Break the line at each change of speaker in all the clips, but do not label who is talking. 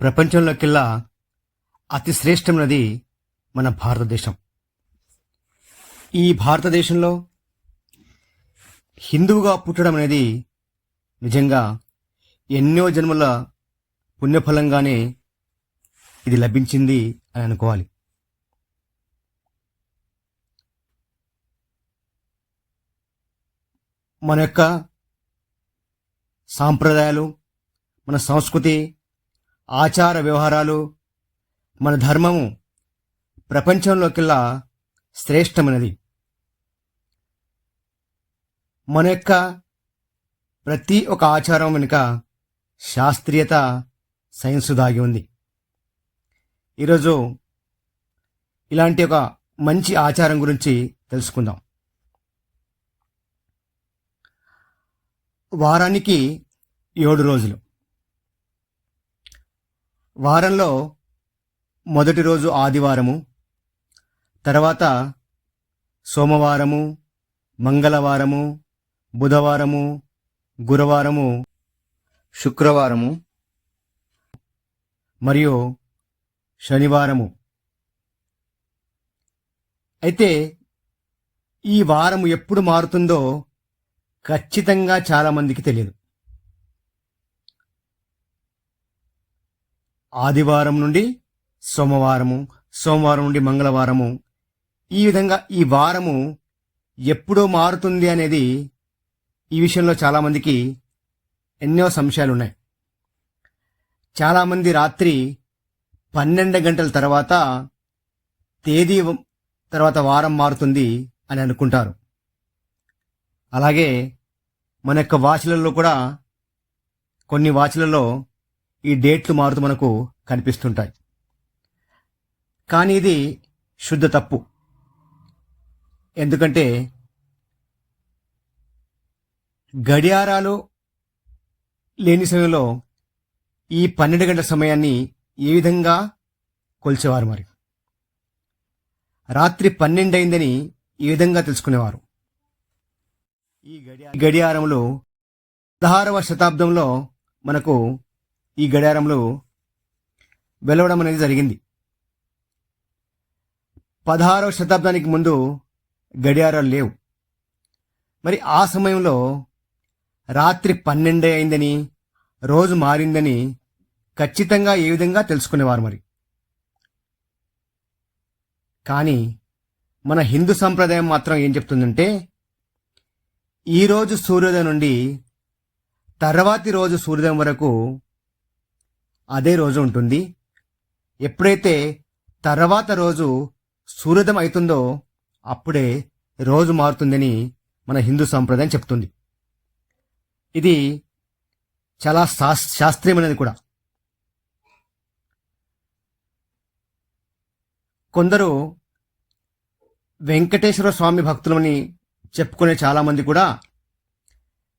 ప్రపంచంలోకెల్లా అతి శ్రేష్టమైనది మన భారతదేశం. ఈ భారతదేశంలో హిందువుగా పుట్టడం అనేది నిజంగా ఎన్నో జన్మల పుణ్యఫలంగానే ఇది లభించింది అని అనుకోవాలి. మన యొక్క సాంప్రదాయాలు మన సంస్కృతి ఆచార వ్యవహారాలు మన ధర్మము ప్రపంచంలోకెల్లా శ్రేష్టమైనది. మన యొక్క ప్రతి ఒక ఆచారం వెనుక శాస్త్రీయత సైన్స్ దాగి ఉంది. ఈరోజు ఇలాంటి ఒక మంచి ఆచారం గురించి తెలుసుకుందాం. వారానికి ఏడు రోజులు. వారంలో మొదటి రోజు ఆదివారము తర్వాత సోమవారము మంగళవారము బుధవారము గురువారము శుక్రవారము మరియు శనివారము. అయితే ఈ వారము ఎప్పుడు మారుతుందో ఖచ్చితంగా చాలా మందికి తెలియదు. ఆదివారం నుండి సోమవారము సోమవారం నుండి మంగళవారము. ఈ విధంగా ఈ వారము ఎప్పుడో మారుతుంది అనేది ఈ విషయంలో చాలామందికి ఎన్నో సంశయాలు ఉన్నాయి చాలామంది రాత్రి పన్నెండు గంటల తర్వాత తేదీ తర్వాత వారం మారుతుంది అని అనుకుంటారు. అలాగే మన యొక్క వాచ్లలో కూడా కొన్ని వాచ్లలో ఈ డేట్లు మారుతూ మనకు కనిపిస్తుంటాయి. కానీ ఇది శుద్ధ తప్పు. ఎందుకంటే గడియారాలు లేని సమయంలో ఈ పన్నెండు గంటల సమయాన్ని ఏ విధంగా కొలిచేవారు మరి? రాత్రి పన్నెండు అయిందని ఏ విధంగా తెలుసుకునేవారు. ఈ గడియారంలో పదహారవ శతాబ్దంలో మనకు ఈ గడియారంలో వెలవడం అనేది జరిగింది. పదహారవ శతాబ్దానికి ముందు గడియారాలు లేవు. మరి ఆ సమయంలో రాత్రి పన్నెండే అయిందని రోజు మారిందని ఖచ్చితంగా ఏ విధంగా తెలుసుకునేవారు మరి? కానీ మన హిందూ సంప్రదాయం మాత్రం ఏం చెప్తుందంటే ఈరోజు సూర్యోదయం నుండి తర్వాతి రోజు సూర్యోదయం వరకు అదే రోజు ఉంటుంది. ఎప్పుడైతే తర్వాత రోజు సూర్యోదయం అవుతుందో అప్పుడే రోజు మారుతుందని మన హిందూ సాంప్రదాయం చెప్తుంది. ఇది చాలా శాస్ శాస్త్రీయమైనది కూడా. కొందరు వెంకటేశ్వర స్వామి భక్తులని చెప్పుకునే చాలామంది కూడా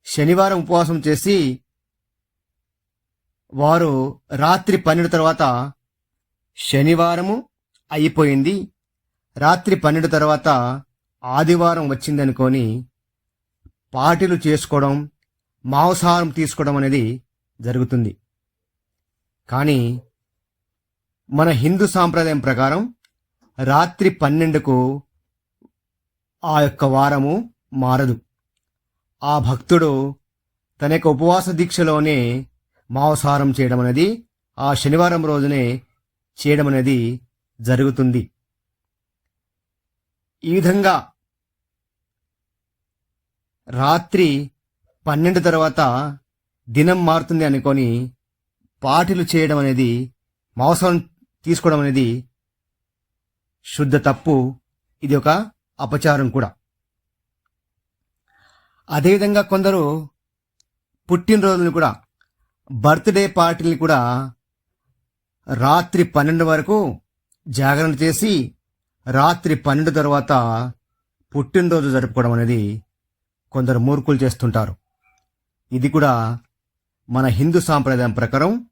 శనివారం ఉపవాసం చేసి వారు రాత్రి పన్నెండు తర్వాత శనివారము అయిపోయింది. రాత్రి పన్నెండు తర్వాత ఆదివారం వచ్చిందనుకొని పార్టీలు చేసుకోవడం మాంసాహారం తీసుకోవడం అనేది జరుగుతుంది. కానీ మన హిందూ సాంప్రదాయం ప్రకారం రాత్రి పన్నెండుకు ఆ యొక్క వారము మారదు. ఆ భక్తుడు తన యొక్క ఉపవాస దీక్షలోనే మాంసాహారం చేయడం అనేది ఆ శనివారం రోజునే చేయడం అనేది జరుగుతుంది. ఈ విధంగా రాత్రి పన్నెండు తర్వాత దినం మారుతుంది అనుకొని పాటిలు చేయడం అనేది మాంసం తీసుకోవడం అనేది శుద్ధ తప్పు. ఇది ఒక అపచారం కూడా. అదేవిధంగా కొందరు పుట్టినరోజులను కూడా బర్త్డే పార్టీని కూడా రాత్రి పన్నెండు వరకు జాగరణ చేసి రాత్రి పన్నెండు తర్వాత పుట్టినరోజు జరుపుకోవడం అనేది కొందరు మూర్ఖులు చేస్తుంటారు. ఇది కూడా మన హిందూ సాంప్రదాయం ప్రకారం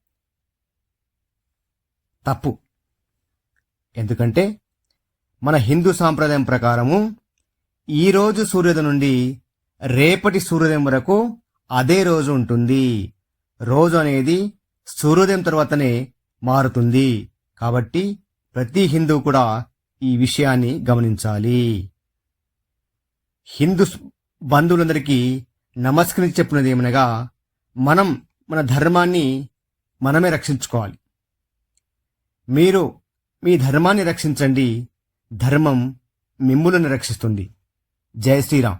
తప్పు. ఎందుకంటే మన హిందూ సాంప్రదాయం ప్రకారము ఈరోజు సూర్యోదయం నుండి రేపటి సూర్యోదయం వరకు అదే రోజు ఉంటుంది. రోజు అనేది సూర్యోదయం తర్వాతనే మారుతుంది. కాబట్టి ప్రతి హిందూ కూడా ఈ విషయాన్ని గమనించాలి. హిందూ బంధువులందరికీ నమస్కరించి చెప్పినది ఏమనగా మనం మన ధర్మాన్ని మనమే రక్షించుకోవాలి. మీరు మీ ధర్మాన్ని రక్షించండి. ధర్మం మిమ్ములను రక్షిస్తుంది. జై శ్రీరామ్.